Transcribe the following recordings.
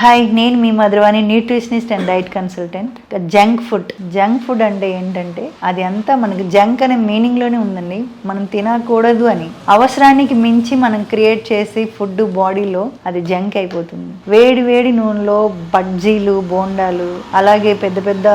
Hi నేను మీ Madhuravani nutritionist and diet consultant. Junk food. Junk food అంటే ఏంటంటే అది అంతా మనకి జంక్ అనే మీనింగ్లోనే ఉందండి. మనం తినకూడదు అని. అవసరానికి మించి మనం క్రియేట్ చేసి ఫుడ్ బాడీలో అది జంక్ అయిపోతుంది. వేడి వేడి నూనెలో బజ్జీలు బోండాలు అలాగే పెద్ద పెద్ద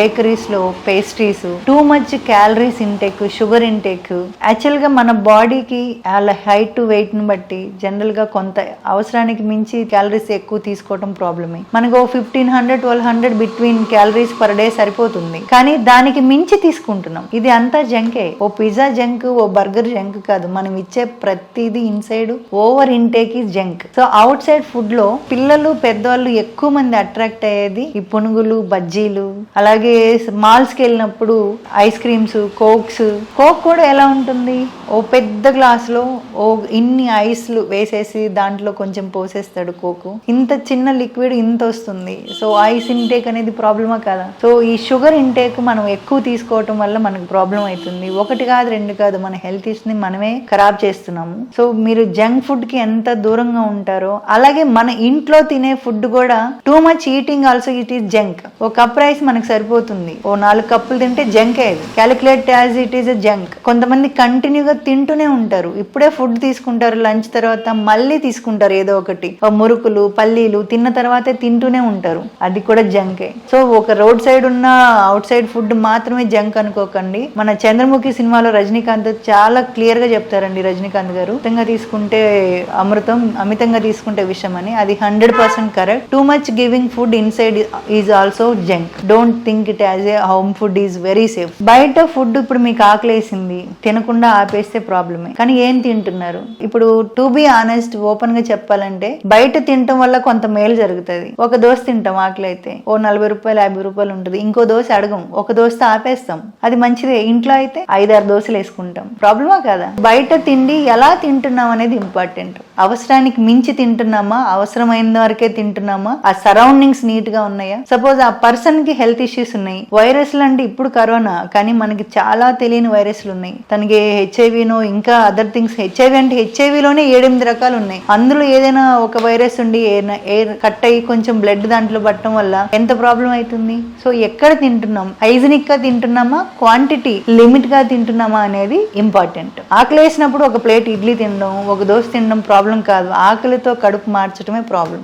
బేకరీస్లో pastries too much calories intake sugar intake యాక్చువల్గా మన బాడీకి వాళ్ళ హైట్ టు వెయిట్ని బట్టి జనరల్గా కొంత అవసరానికి మించి క్యాలరీస్ ఎక్కువ తీసుకోవడం ప్రాబ్లమే. మనకు fifteen hundred twelve hundred between calories per day సరిపోతుంది. కానీ దానికి మించి తీసుకుంటున్నాం. ఇది అంతా జంకే ఓ పిజ్జా జంక్ ఓ బర్గర్ జంక్ కాదు. మనం ఇచ్చే ప్రతిదీ ఇన్సైడ్ ఓవర్ ఇంటేక్ ఈ జంక్ సో అవుట్ సైడ్ ఫుడ్లో పిల్లలు పెద్దవాళ్ళు ఎక్కువ మంది అట్రాక్ట్ అయ్యేది ఈ పునుగులు బజ్జీలు అలాగే మాల్స్కి వెళ్ళినప్పుడు ఐస్ క్రీమ్స్ కోక్స్ కోక్ కూడా ఎలా ఉంటుంది? ఓ పెద్ద గ్లాస్లో ఓ ఇన్ని ఐస్లు వేసేసి దాంట్లో కొంచెం పోసేస్తాడు కోకు. ఇంత చిన్న లిక్విడ్ ఇంత వస్తుంది. సో ఐస్ ఇంటేక్ అనేది ప్రాబ్లమా కదా? సో ఈ షుగర్ ఇంటేక్ మనం ఎక్కువ తీసుకోవటం వల్ల మనకు ప్రాబ్లం అవుతుంది. ఒకటి కాదు రెండు కాదు మన హెల్త్ని మనమే ఖరాబ్ చేస్తున్నాము. సో మీరు జంక్ ఫుడ్కి ఎంత దూరంగా ఉంటారో అలాగే మన ఇంట్లో తినే ఫుడ్ కూడా too much eating also it is junk. Oh cup rice మనకు సరిపోతుంది. ఓ నాలుగు కప్పులు తింటే జంక్ అది. Calculate as it is a junk. కొంతమంది కంటిన్యూగా తింటూనే ఉంటారు. ఇప్పుడే ఫుడ్ తీసుకుంటారు లంచ్ తర్వాత మళ్ళీ తీసుకుంటారు ఏదో ఒకటి. మురుకులు పల్లీలు తిన్న తర్వాతే తింటూనే ఉంటారు. అది కూడా జంకే సో ఒక రోడ్ సైడ్ ఉన్న అవుట్ సైడ్ ఫుడ్ మాత్రమే జంక్ అనుకోకండి. మన చంద్రముఖి సినిమాలో రజనీకాంత్ చాలా క్లియర్గా చెప్తారండి రజనీకాంత్ గారు. మితంగా తీసుకుంటే అమృతం అమితంగా తీసుకుంటే విషయం అని. అది hundred percent correct too much giving food inside is also junk don't think it as a home food is very safe బయట ఫుడ్ ఇప్పుడు మీకు ఆకలేసింది తినకుండా చేస్తే ప్రాబ్లమే కానీ ఏం తింటున్నారు? ఇప్పుడు టు బి ఆనెస్ట్ ఓపెన్గా చెప్పాలంటే బయట తినటం వల్ల కొంత మేలు జరుగుతుంది. ఒక దోశ తింటాం ఆకలి అయితే ఓ నలభై రూపాయలు యాభై రూపాయలు ఉంటుంది. ఇంకో దోశ అడగం. ఒక దోశ ఆపేస్తాం. అది మంచిదే. ఇంట్లో అయితే ఐదారు దోశలు వేసుకుంటాం. ప్రాబ్లమా కదా? బయట తిండి ఎలా తింటున్నాం అనేది ఇంపార్టెంట్ అవసరానికి మించి తింటున్నామా? అవసరమైన వరకే తింటున్నామా? ఆ సరౌండింగ్స్ నీట్గా ఉన్నాయా? సపోజ్ ఆ పర్సన్కి హెల్త్ ఇష్యూస్ ఉన్నాయి. వైరస్లు అంటే ఇప్పుడు కరోనా కానీ మనకి చాలా తెలియని వైరస్లు ఉన్నాయి. తనకి హెచ్ఐవినో ఇంకా అదర్ థింగ్స్ హెచ్ఐవి అంటే హెచ్ఐవిలోనే ఏడెనిమిది రకాలు ఉన్నాయి. అందులో ఏదైనా ఒక వైరస్ ఉండి ఏ- కట్ అయ్యి కొంచెం బ్లడ్ దాంట్లో పట్టడం వల్ల ఎంత ప్రాబ్లం అవుతుంది? సో ఎక్కడ తింటున్నాం? హైజినిక్గా తింటున్నామా? క్వాంటిటీ లిమిట్గా తింటున్నామా అనేది ఇంపార్టెంట్. ఆకలి వేసినప్పుడు ఒక ప్లేట్ ఇడ్లీ తినడం ఒక దోశ తినడం ప్రాబ్లం ప్రాబ్లం కాదు. ఆకలితో కడుపు మార్చడమే ప్రాబ్లం